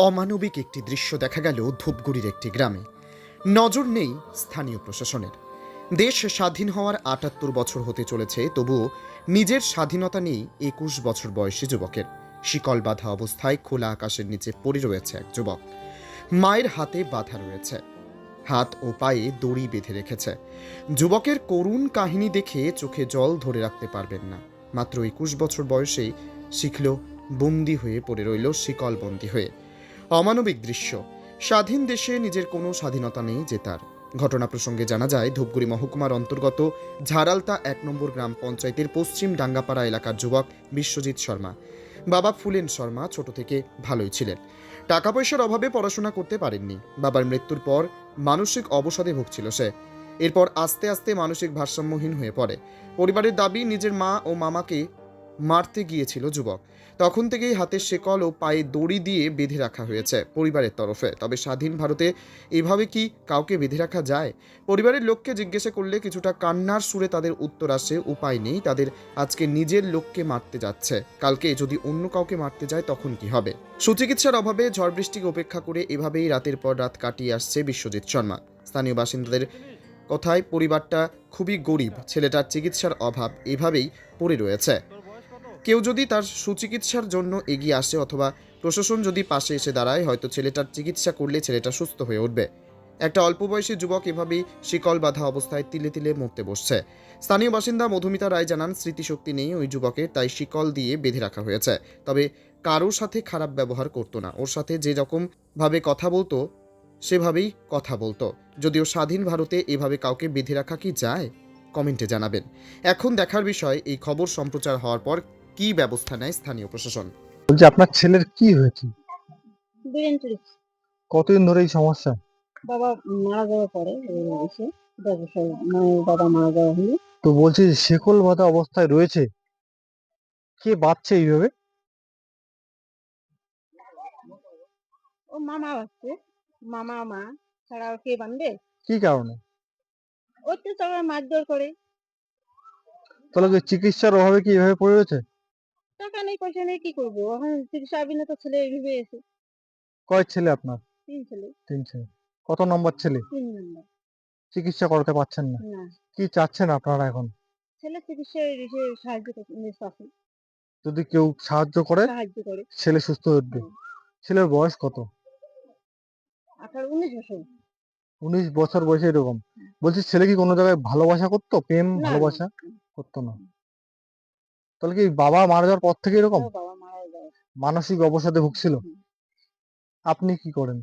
অমানবিক একটি দৃশ্য দেখা গেল ধূপগুড়ির একটি গ্রামে। নজর নেই স্থানীয় প্রশাসনের। দেশ স্বাধীন হওয়ার আটাত্তর বছর হতে চলেছে, তবুও নিজের স্বাধীনতা নেই একুশ বছর বয়সী যুবকের। শিকল বাঁধা অবস্থায় খোলা আকাশের নিচে পড়ে রয়েছে এক যুবক। মায়ের হাতে বাধা রয়েছে। হাত ও পায়ে দড়ি বেঁধে রেখেছে। যুবকের করুণ কাহিনী দেখে চোখে জল ধরে রাখতে পারবেন না। মাত্র একুশ বছর বয়সেই শিখল বন্দি হয়ে পড়ে রইল শিকলবন্দি হয়ে। অমানবিক দৃশ্য। স্বাধীন দেশে নিজের কোনো স্বাধীনতা নেই যে তার। ঘটনা প্রসঙ্গে জানা যায়, ধূপগুড়ি মহকুমার অন্তর্গত ঝাড়ালতা এক নম্বর গ্রাম পঞ্চায়েতের পশ্চিম ডাঙ্গাপাড়া এলাকার যুবক বিশ্বজিৎ শর্মা। বাবা ফুলেন শর্মা ছোট থেকে ভালোই ছিলেন। টাকা পয়সার অভাবে পড়াশোনা করতে পারেননি। বাবার মৃত্যুর পর মানসিক অবসাদে ভুগছিল সে। এরপর আস্তে আস্তে মানসিক ভারসাম্যহীন হয়ে পড়ে। পরিবারের দাবি, নিজের মা ও মামাকে মারতে গিয়েছিল যুবক। তখন থেকেই হাতের শেকল ও পায়ে দড়ি দিয়ে বেঁধে রাখা হয়েছে পরিবারের তরফে। তবে স্বাধীন ভারতে এভাবে কি কাউকে বেঁধে রাখা যায়? পরিবারের লোককে জিজ্ঞাসা করলে কিছুটা কান্নার সুরে তাদের উত্তর আসে, উপায় নেই। তাদের আজকে নিজের লোককে মারতে যাচ্ছে। কালকে যদি অন্য কাউকে মারতে যায়, তখন কি হবে? সুচিকিৎসার অভাবে ঝড় বৃষ্টিকে উপেক্ষা করে এভাবেই রাতের পর রাত কাটিয়ে আসছে বিশ্বজিৎ শর্মা। স্থানীয় বাসিন্দাদের কথায়, পরিবারটা খুবই গরিব। ছেলেটার চিকিৎসার অভাব এভাবেই পড়ে রয়েছে। কেউ যদি তার সুচিকিৎসার জন্য এগিয়ে আসে অথবা প্রশাসন যদি পাশে এসে দাঁড়ায়, হয়তো ছেলেটার চিকিৎসা করলে ছেলেটা সুস্থ হয়ে উঠবে। একটা অল্প বয়সী যুবক এভাবেই শিকল বাঁধা অবস্থায় তিলে তিলে মরতে বসছে। স্থানীয় বাসিন্দা মধুমিতা রায় জানান, স্মৃতিশক্তি নেই ওই যুবকের, তাই শিকল দিয়ে বেঁধে রাখা হয়েছে। তবে কারোর সাথে খারাপ ব্যবহার করতো না। ওর সাথে যে রকম ভাবে কথা বলতো, সেভাবেই কথা বলতো। যদিও স্বাধীন ভারতে এভাবে কাউকে বেঁধে রাখা কি যায়? কমেন্টে জানাবেন। এখন দেখার বিষয়, এই খবর সম্প্রচার হওয়ার পর কি ব্যবস্থা নেয় স্থানীয় প্রশাসন? বলছি আপনার ছেলের কি হয়েছে? ব্রেন কতদিন ধরে এই সমস্যা? বাবা মারা যাওয়ার পরে এসে দশ বছর মায়ের বাবা মারা যাওয়া হলো। তো বলছি শেকল বাঁধা অবস্থায় রয়েছে? কে বাঁধছে এইভাবে? ও মামা আসছে মামা মা ছাড়া আর কে বানবে কি কারণে? ওই তো সবাই মারধর করে। তাহলে চিকিৎসার অভাবে কি এভাবে পড়ে রয়েছে? টাকা নেই পয়সা নেই কি করব? এখন চিকিৎসা আবিনে তো ছেলে এইভাবে এসে কয় ছেলে আপনার? তিন ছেলে। তিন ছেলে। কত নম্বর ছেলে? তিন নম্বর। চিকিৎসা করাতে পারছেন না। না। কি চাচ্ছেন আপনারা এখন? ছেলে চিকিৎসা সাহায্য করতে পাশে যদি কেউ সাহায্য করে সাহায্য করে। ছেলে সুস্থ হয়ে উঠবে। ছেলের বয়স কত? আঠারো উনিশ বছর। উনিশ বছর বয়সে এরকম। বলছি ছেলে কি কোনো জায়গায় ভালোবাসা করতো? প্রেম ভালোবাসা করতো না? তাহলে কি বাবা মারা যাওয়ার পর থেকে এরকম? বাবা মারা যায় মানসিক অবসাদে ভুগছিল? আপনি কি করেন?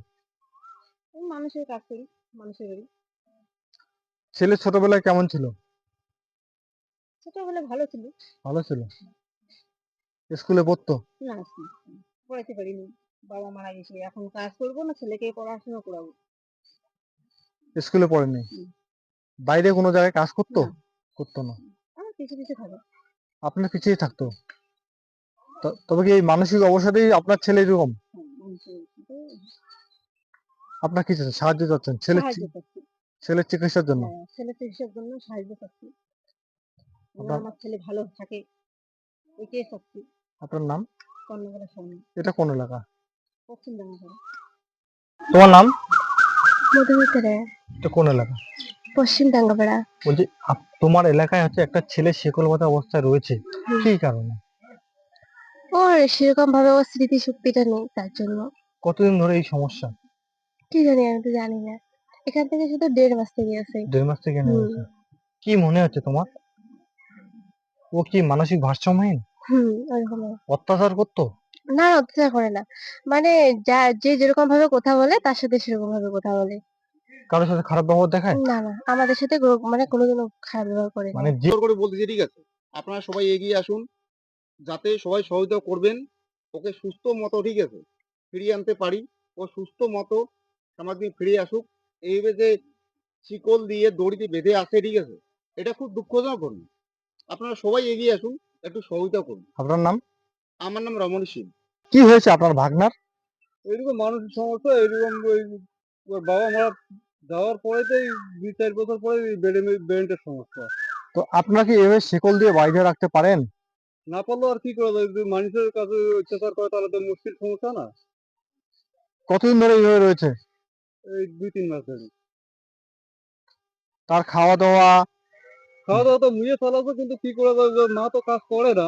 মানুষের কাজ করি মানুষের বাড়ি। ছেলে ছোটবেলায় কেমন ছিল? ছোটবেলা ভালো ছিল। ভালো ছিল? স্কুলে পড়তো? না পড়াতে পারিনি। বাবা মারা গেছে। এখন কাজ করব না ছেলেকে পড়াশোনা করাবো। স্কুলে পড়েনি বাইরে কোনো জায়গায় কাজ করতো? করতো না। পিছু পিছু থাকে। আপনার পিছিয়ে থাকতো। তবে কি এই মানসিক অবসাদেই আপনার ছেলে এরকম? আপনার কি সাহায্য চাচ্ছেন ছেলে ছেলের চিকিৎসার জন্য? হ্যাঁ, ছেলে চিকিৎসার জন্য সাহায্য করছি আমার ছেলে ভালো থাকে ওইটাই চাচ্ছি। আপনার নাম? কর্ণগরের সামনে এটা কোন এলাকা? পশ্চিম বাংলা তোমার নাম? মধুমিতা রায়। এটা কোন এলাকা? পশ্চিম ডাঙ্গাপাড়া বলছি আপ- তোমার এলাকায় হচ্ছে একটা ছেলে শেকল বাঁধা অবস্থায় রয়েছে কি কারণে। ওর সেরকম ভাবে ওর স্মৃতি শক্তিটা নেই তার জন্য। কতদিন ধরে এই সমস্যা? কি জানি আমি তো জানি না। এখান থেকে শুধু দেড় মাস থেকে আছে। দেড় মাস থেকে নেওয়া হুম। হয়েছে। কি মনে হচ্ছে তোমার? ও কি মানসিক ভারসাম্যহীন? হুম ওরকম অত্যাচার করতো? না অত্যাচার করে না। মানে যা যে যেরকম ভাবে কথা বলে তার সাথে সেরকম ভাবে কথা বলে। কারোর সাথে খারাপ ব্যবহার দেখায়? না না আমাদের সাথে কোনো- মানে কোনোদিনও খারাপ ব্যবহার করে মানে জোর করে বলতেছি ঠিক আছে? আপনারা সবাই এগিয়ে আসুন যাতে সবাই সহযোগিতা করবেন ওকে সুস্থ মতো ঠিক আছে? ফিরিয়ে আনতে পারি ও সুস্থ মতো সমাজে ফিরে আসুক। এইভাবে যে শিকল দিয়ে দড়িতে বেঁধে আসে ঠিক আছে? এটা খুব দুঃখজনক ঘটনা। আপনারা সবাই এগিয়ে আসুন একটু সহযোগিতা করুন। আপনার নাম? আমার নাম রমণী সিং কি হয়েছে আপনার ভাগনার? এইরকম মানসিক সমস্যা এইরকম বাবা মারা যাওয়ার পরেতেই দুই চার বছর পরে বেড়ে ব্রেনটের সমস্যা। তো আপনারা কি এভাবে শেকল দিয়ে বাইরে রাখতে পারেন? না পারলেও আর কি করা যায়? যদি মানুষের কাছে অত্যাচার করে তাহলে তো মুশকিল সমস্যা না। কতদিন ধরে এইভাবে রয়েছে? এই দুই তিন মাস ধরে। তার খাওয়া দাওয়া খাওয়া দাওয়া তো মুয়ে চালাবো কিন্তু কি করে বলব মা তো কাজ করে না।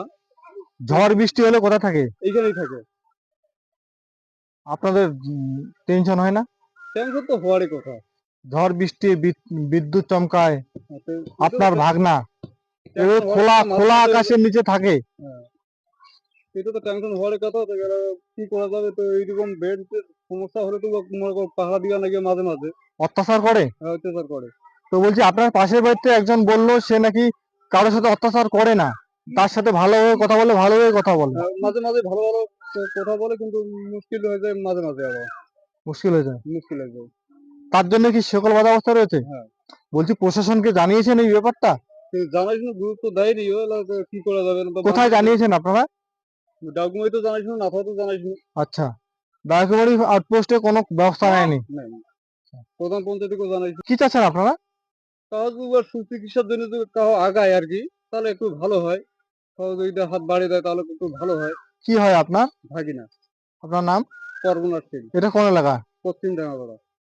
ঝড় বৃষ্টি হলে কোথায় থাকে? এইখানেই থাকে। আপনাদের টেনশন হয় না? টেনশন তো হওয়ারই কথা। ঝড় বৃষ্টি বিদ্যুৎ চমকায় আপনার ভাগনা। খোলা খোলা আকাশের নিচে থাকে। এটা তো টেনশন হওয়ার কথা তো কি করা যাবে? তো এইরকম বেড সমস্যা হলে তো পাহারা দিয়া নাকি মাঝে মাঝে। অত্যাচার করে? হ্যাঁ, অত্যাচার করে। তো বলছি আপনার পাশের বাড়িতে একজন বলল সে নাকি কারোর সাথে অত্যাচার করে না। তার সাথে ভালোভাবে কথা বলে ভালোভাবে কথা বলে। হ্যাঁ, মাঝে মাঝে ভালো ভালো কথা বলে কিন্তু মুশকিল হয়ে যায় মাঝে মাঝে আবার। মুশকিল হয়ে যায়। মুশকিল হয়ে যায়। তার জন্য কি সকল বাধা অবস্থা রয়েছে? হ্যাঁ। বলছি প্রশাসনকে জানিয়েছেন এই ব্যাপারটা? কিন্তু গুরুত্ব দেয়নি কি করা যাবে কোথায় জানিয়েছেন আপনারা? ডাকুমেন্ট তো জানাই শুনে না তো জানাই আচ্ছা। দায়কুমারী আউটপোস্টে কোনো ব্যবস্থা নেয়নি? প্রধান পঞ্চায়েতকেও জানাই কি চাচ্ছেন আপনারা? যদি সুচিকিৎসার জন্য যদি কাউ আগায় আর কি তাহলে একটু ভালো হয়। যদি হাত বাড়িয়ে দেয় তাহলে একটু ভালো হয়। কি হয় আপনার? ভাগিনা। আপনার নাম? পরগনার সিং এটা কোন এলাকা? পশ্চিম ডাঙ্গাপাড়া